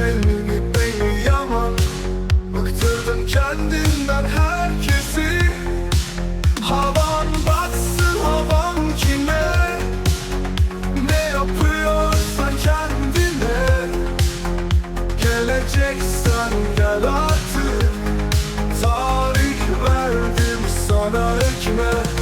kendini beni yaman Bıktırdın kendinden herkesi. Havan batsın havan kime? Ne yapıyorsan kendine. Geleceksen gel artık. Tarih verdim sana hükmet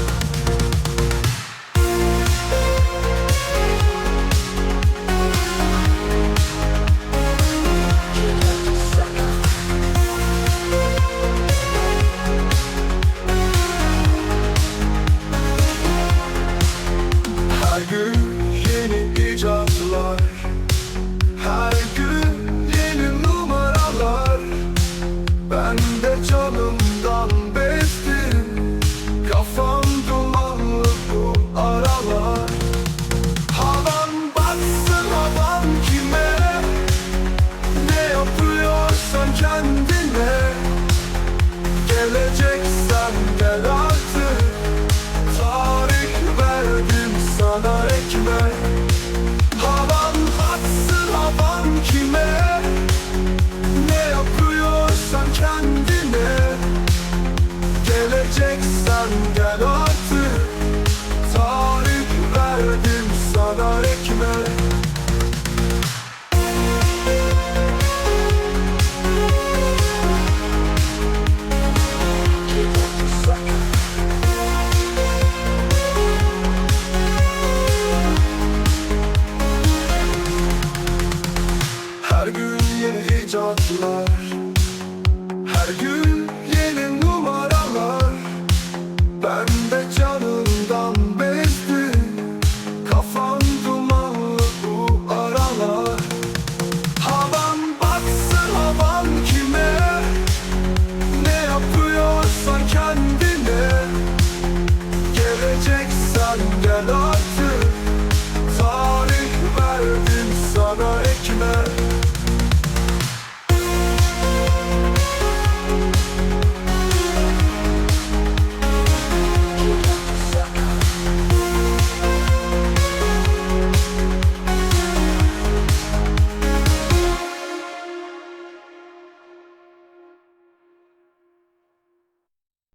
Ben de canımdan bezdim. Kafam dumanlı bu aralar. Havan batsın havan kime? Ne yapıyorsan kendine? Gelecek geleceksen gel artık. Tarih verdim sana ekmek